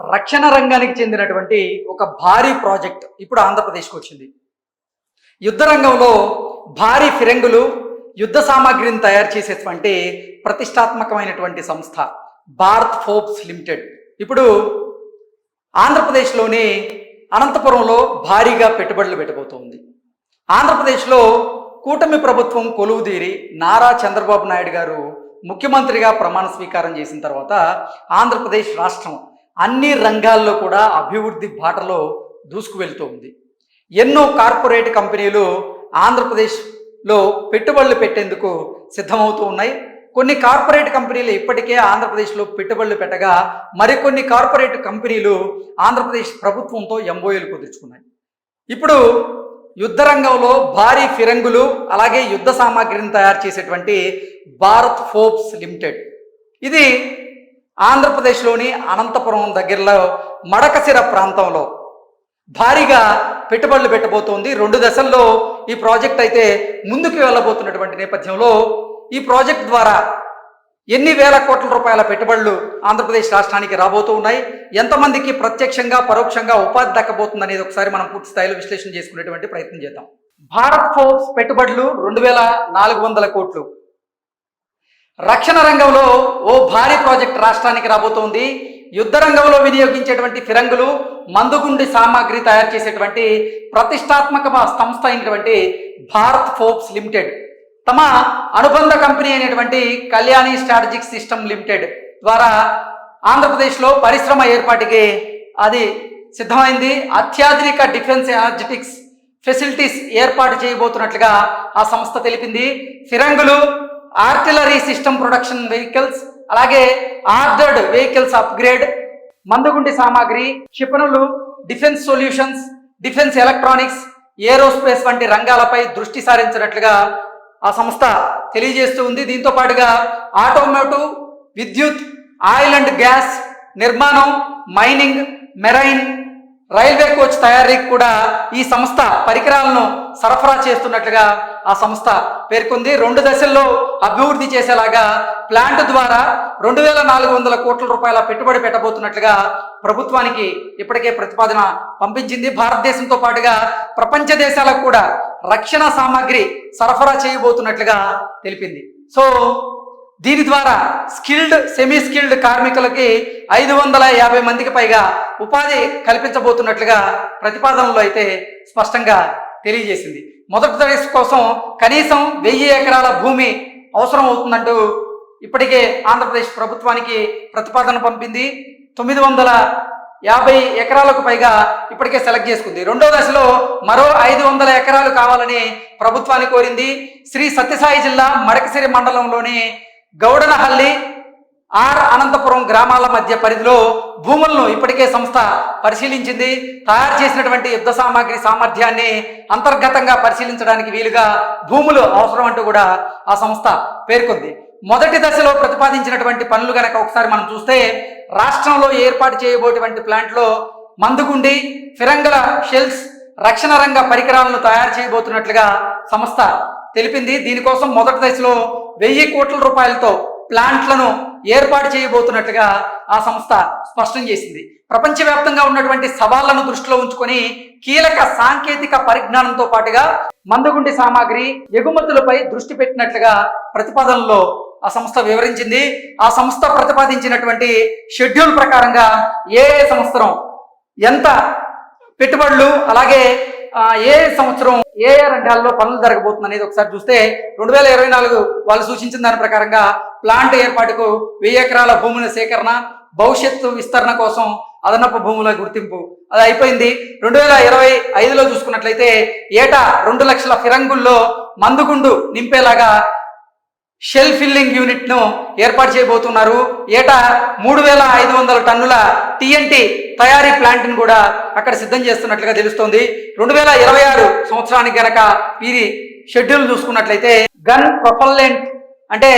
రక్షణ రంగానికి చెందినటువంటి ఒక భారీ ప్రాజెక్ట్ ఇప్పుడు ఆంధ్రప్రదేశ్కి వచ్చింది. యుద్ధ రంగంలో భారీ ఫిరంగులు యుద్ధ సామాగ్రిని తయారు చేసేటువంటి ప్రతిష్టాత్మకమైనటువంటి సంస్థ భారత్ ఫోర్బ్స్ లిమిటెడ్. ఇప్పుడు ఆంధ్రప్రదేశ్లోని అనంతపురంలో భారీగా పెట్టుబడులు పెట్టబోతోంది. ఆంధ్రప్రదేశ్లో కూటమి ప్రభుత్వం కొలువుదీరి నారా చంద్రబాబు నాయుడు గారు ముఖ్యమంత్రిగా ప్రమాణ స్వీకారం చేసిన తర్వాత ఆంధ్రప్రదేశ్ రాష్ట్రం అన్ని రంగాల్లో కూడా అభివృద్ధి బాటలో దూసుకు వెళ్తూ ఉంది. ఎన్నో కార్పొరేట్ కంపెనీలు ఆంధ్రప్రదేశ్లో పెట్టుబడులు పెట్టేందుకు సిద్ధమవుతూ ఉన్నాయి. కొన్ని కార్పొరేట్ కంపెనీలు ఇప్పటికే ఆంధ్రప్రదేశ్లో పెట్టుబడులు పెట్టగా మరికొన్ని కార్పొరేట్ కంపెనీలు ఆంధ్రప్రదేశ్ ప్రభుత్వంతో ఎంఓఏలు కుదుర్చుకున్నాయి. ఇప్పుడు యుద్ధ రంగంలో భారీ ఫిరంగులు అలాగే యుద్ధ సామాగ్రిని తయారు చేసేటువంటి భారత్ ఫోర్బ్స్ లిమిటెడ్. ఇది ఆంధ్రప్రదేశ్లోని అనంతపురం దగ్గరలో మడకసిర ప్రాంతంలో భారీగా పెట్టుబడులు పెట్టబోతోంది. రెండు దశల్లో ఈ ప్రాజెక్ట్ అయితే ముందుకు వెళ్ళబోతున్నటువంటి నేపథ్యంలో ఈ ప్రాజెక్ట్ ద్వారా ఎన్ని వేల కోట్ల రూపాయల పెట్టుబడులు ఆంధ్రప్రదేశ్ రాష్ట్రానికి రాబోతూ ఉన్నాయి? ఎంతమందికి ప్రత్యక్షంగా పరోక్షంగా ఉపాధి దక్కబోతుంది అనేది ఒకసారి మనం పూర్తి స్థాయిలో విశ్లేషణ చేసుకునేటువంటి ప్రయత్నం చేద్దాం. భారత్ ఫోర్స్ పెట్టుబడులు రెండు వేల నాలుగు వందల కోట్లు. రక్షణ రంగంలో ఓ భారీ ప్రాజెక్ట్ రాష్ట్రానికి రాబోతోంది. యుద్ధ రంగంలో వినియోగించేటువంటి ఫిరంగులు మందుగుండి సామాగ్రి తయారు చేసేటువంటి ప్రతిష్టాత్మక సంస్థ అయినటువంటి భారత్ ఫోర్బ్స్ లిమిటెడ్ తమ అనుబంధ కంపెనీ అయినటువంటి కళ్యాణి స్ట్రాటజిక్ సిస్టమ్ లిమిటెడ్ ద్వారా ఆంధ్రప్రదేశ్లో పరిశ్రమ ఏర్పాటుకి అది సిద్ధమైంది. అత్యాధునిక డిఫెన్స్ ఎనర్జెటిక్స్ ఫెసిలిటీస్ ఏర్పాటు చేయబోతున్నట్లుగా ఆ సంస్థ తెలిపింది. ఫిరంగులు ఆర్టిలరీ సిస్టమ్ ప్రొడక్షన్ వెహికల్స్ అలాగే ఆర్డర్డ్ వెహికల్స్ అప్గ్రేడ్ మందుగుండి సామాగ్రి క్షిపణులు defence solutions defence electronics aerospace వంటి రంగాలపై దృష్టి సారించినట్లుగా ఆ సంస్థ తెలియజేస్తూ ఉంది. దీంతో పాటుగా ఆటోమోటివ్ విద్యుత్ ఆయిల్ అండ్ గ్యాస్ నిర్మాణం మైనింగ్ మెరైన్ రైల్వే కోచ్ తయారీకి కూడా ఈ సంస్థ పరికరాలను సరఫరా చేస్తున్నట్లుగా ఆ సంస్థ పేర్కొంది. రెండు దశల్లో అభివృద్ధి చేసేలాగా ప్లాంట్ ద్వారా రెండు వేల నాలుగు వందల కోట్ల రూపాయల పెట్టుబడి పెట్టబోతున్నట్లుగా ప్రభుత్వానికి ఇప్పటికే ప్రతిపాదన పంపించింది. భారతదేశంతో పాటుగా ప్రపంచ దేశాలకు కూడా రక్షణ సామాగ్రి సరఫరా చేయబోతున్నట్లుగా తెలిపింది. సో దీని ద్వారా స్కిల్డ్ సెమీ స్కిల్డ్ కార్మికులకి ఐదు వందల యాభై మందికి పైగా ఉపాధి కల్పించబోతున్నట్లుగా ప్రతిపాదనలో అయితే స్పష్టంగా తెలియజేసింది. మొదటి దశ కోసం కనీసం వెయ్యి ఎకరాల భూమి అవసరం అవుతుందంటూ ఇప్పటికే ఆంధ్రప్రదేశ్ ప్రభుత్వానికి ప్రతిపాదన పంపింది. తొమ్మిది వందల యాభై ఎకరాలకు పైగా ఇప్పటికే సెలెక్ట్ చేసుకుంది. రెండో దశలో మరో ఐదు వందల ఎకరాలు కావాలని ప్రభుత్వాన్ని కోరింది. శ్రీ సత్యసాయి జిల్లా మడకసిరి మండలంలోని గౌడనహల్లి ఆర్ అనంతపురం గ్రామాల మధ్య పరిధిలో భూములను ఇప్పటికే సంస్థ పరిశీలించింది. తయారు చేసినటువంటి యుద్ధ సామాగ్రి సామర్థ్యాన్ని అంతర్గతంగా పరిశీలించడానికి వీలుగా భూములు అవసరం అంటూ కూడా ఆ సంస్థ పేర్కొంది. మొదటి దశలో ప్రతిపాదించినటువంటి పనులు గనక ఒకసారి మనం చూస్తే రాష్ట్రంలో ఏర్పాటు చేయబోటువంటి ప్లాంట్లో మందుగుండి ఫిరంగల షెల్స్ రక్షణ రంగ పరికరాలను తయారు చేయబోతున్నట్లుగా సంస్థ తెలిపింది. దీనికోసం మొదటి దశలో వెయ్యి కోట్ల రూపాయలతో ప్లాంట్లను ఏర్పాటు చేయబోతున్నట్టుగా ఆ సంస్థ స్పష్టం చేసింది. ప్రపంచవ్యాప్తంగా ఉన్నటువంటి సవాళ్ళను దృష్టిలో ఉంచుకొని కీలక సాంకేతిక పరిజ్ఞానంతో పాటుగా మందుగుండి సామాగ్రి ఎగుమతులపై దృష్టి పెట్టినట్లుగా ప్రతిపాదనలో ఆ సంస్థ వివరించింది. ఆ సంస్థ ప్రతిపాదించినటువంటి షెడ్యూల్ ప్రకారంగా ఏ సంవత్సరం ఎంత పెట్టుబడులు అలాగే ఏ సంవత్సరం ఏ ఏ రంగాల్లో పనులు జరగబోతుంది అనేది ఒకసారి చూస్తే రెండు వేల ఇరవై నాలుగు వాళ్ళు సూచించిన దాని ప్రకారంగా ప్లాంట్ ఏర్పాటుకు వెయ్యి ఎకరాల భూముల సేకరణ భవిష్యత్తు విస్తరణ కోసం అదనపు భూముల గుర్తింపు. అది అయిపోయింది. రెండు వేల ఇరవై ఐదులో చూసుకున్నట్లయితే ఏటా రెండు లక్షల ఫిరంగుల్లో మందుగుండు నింపేలాగా షెల్ ఫిల్లింగ్ యూనిట్ను ఏర్పాటు చేయబోతున్నారు. ఏటా మూడు వేల ఐదు వందల టన్నుల టీఎన్టీ తయారీ ప్లాంట్ను కూడా అక్కడ సిద్ధం చేస్తున్నట్లుగా తెలుస్తోంది. రెండు వేల ఇరవై ఆరు సంవత్సరానికి గనక వీరి షెడ్యూల్ చూసుకున్నట్లయితే గన్ ప్రొపల్లెంట్ అంటే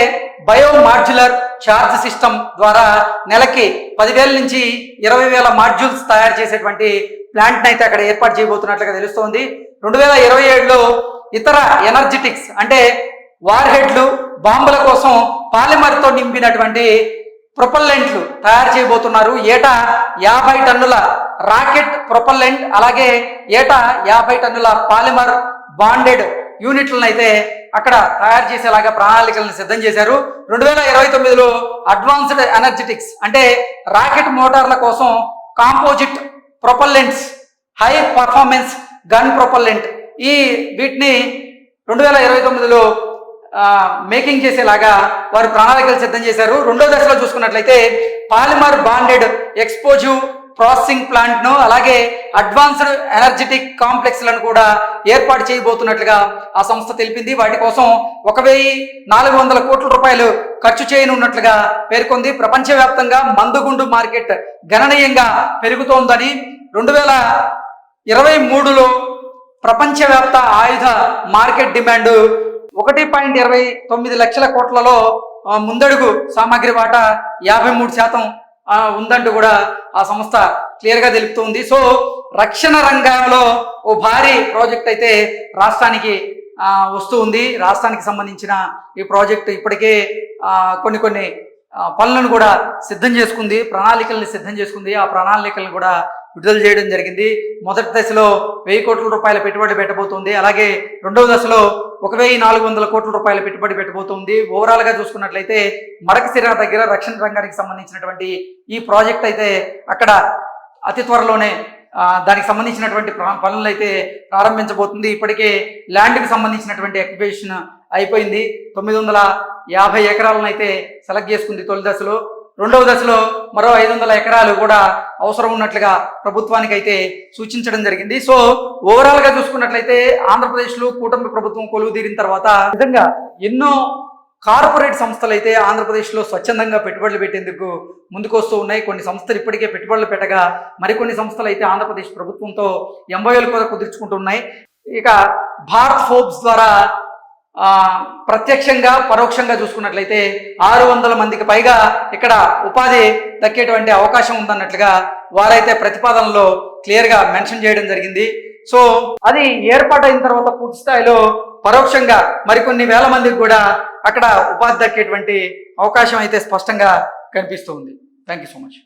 బయో మాడ్యులర్ చార్జ్ సిస్టమ్ ద్వారా నెలకి పదివేల నుంచి ఇరవై వేల మాడ్యూల్స్ తయారు చేసేటువంటి ప్లాంట్ని అయితే అక్కడ ఏర్పాటు చేయబోతున్నట్లుగా తెలుస్తోంది. రెండు వేల ఇరవై ఏడులో ఇతర ఎనర్జెటిక్స్ అంటే వార్ హెడ్లు బాంబుల కోసం పాలిమర్తో నింపినటువంటి ప్రొపల్లెంట్లు తయారు చేయబోతున్నారు. ఏటా యాభై టన్నుల రాకెట్ ప్రొపల్లెంట్ అలాగే ఏటా యాభై టన్నుల పాలిమర్ బాండెడ్ యూనిట్లను అయితే అక్కడ తయారు చేసేలాగా ప్రణాళికలను సిద్ధం చేశారు. రెండు వేల ఇరవై తొమ్మిదిలో అడ్వాన్స్డ్ ఎనర్జెటిక్స్ అంటే రాకెట్ మోటార్ల కోసం composite propellants high performance gun propellant ఈ వీటిని రెండు వేల ఇరవై తొమ్మిదిలో మేకింగ్ చేసేలాగా వారు ప్రణాళికలు సిద్ధం చేశారు. రెండో దశలో చూసుకున్నట్లయితే పాలిమర్ బాండెడ్ ఎక్స్పోజివ్ ప్రాసెసింగ్ ప్లాంట్ను అలాగే అడ్వాన్స్డ్ ఎనర్జెటిక్ కాంప్లెక్స్లను కూడా ఏర్పాటు చేయబోతున్నట్లుగా ఆ సంస్థ తెలిపింది. వాటి కోసం ఒక వెయ్యి నాలుగు వందల కోట్ల రూపాయలు ఖర్చు చేయనున్నట్లుగా పేర్కొంది. ప్రపంచవ్యాప్తంగా మందుగుండు మార్కెట్ గణనీయంగా పెరుగుతోందని రెండు వేల ఇరవై మూడులో ప్రపంచవ్యాప్త ఆయుధ మార్కెట్ డిమాండ్ ఒకటి పాయింట్ ఇరవై తొమ్మిది లక్షల కోట్లలో ముందడుగు సామాగ్రి వాటా యాభై మూడు శాతం ఉందంటూ కూడా ఆ సంస్థ క్లియర్గా తెలుపుతుంది. సో రక్షణ రంగంలో ఓ భారీ ప్రాజెక్ట్ అయితే రాష్ట్రానికి వస్తూ ఉంది. రాష్ట్రానికి సంబంధించిన ఈ ప్రాజెక్టు ఇప్పటికే కొన్ని కొన్ని పనులను కూడా సిద్ధం చేసుకుంది. ప్రణాళికల్ని సిద్ధం చేసుకుంది. ఆ ప్రణాళికలను కూడా విడుదల చేయడం జరిగింది. మొదటి దశలో వెయ్యి కోట్ల రూపాయల పెట్టుబడి పెట్టబోతుంది. అలాగే రెండవ దశలో ఒక వెయ్యి నాలుగు వందల కోట్ల రూపాయల పెట్టుబడి పెట్టబోతుంది. ఓవరాల్గా చూసుకున్నట్లయితే మడకసిర దగ్గర రక్షణ రంగానికి సంబంధించినటువంటి ఈ ప్రాజెక్ట్ అయితే అక్కడ అతి త్వరలోనే దానికి సంబంధించినటువంటి పనులు అయితే ప్రారంభించబోతుంది. ఇప్పటికే ల్యాండ్కి సంబంధించినటువంటి ఎక్విబేషన్ అయిపోయింది. తొమ్మిది వందల యాభై ఎకరాలను అయితే సెలెక్ట్ చేసుకుంది తొలి దశలో. రెండవ దశలో మరో ఐదు వందల ఎకరాలు కూడా అవసరం ఉన్నట్లుగా ప్రభుత్వానికి అయితే సూచించడం జరిగింది. సో ఓవరాల్గా చూసుకున్నట్లయితే ఆంధ్రప్రదేశ్లో కూటమి ప్రభుత్వం కొలువు తీరిన తర్వాత నిజంగా ఎన్నో కార్పొరేట్ సంస్థలు అయితే ఆంధ్రప్రదేశ్లో స్వచ్ఛందంగా పెట్టుబడులు పెట్టేందుకు ముందుకొస్తూ ఉన్నాయి. కొన్ని సంస్థలు ఇప్పటికే పెట్టుబడులు పెట్టగా మరికొన్ని సంస్థలు అయితే ఆంధ్రప్రదేశ్ ప్రభుత్వంతో ఎంబోఏలు కూడా కుదుర్చుకుంటున్నాయి ఇక భారత్ ఫోబ్స్ ద్వారా ప్రత్యక్షంగా పరోక్షంగా చూసుకున్నట్లయితే ఆరు వందల మందికి పైగా ఇక్కడ ఉపాధి దక్కేటువంటి అవకాశం ఉందన్నట్లుగా వారైతే ప్రతిపాదనలో క్లియర్గా మెన్షన్ చేయడం జరిగింది. సో అది ఏర్పాటైన తర్వాత పూర్తి స్థాయిలో పరోక్షంగా మరికొన్ని వేల మందికి కూడా అక్కడ ఉపాధి దక్కేటువంటి అవకాశం అయితే స్పష్టంగా కనిపిస్తుంది. Thank you so much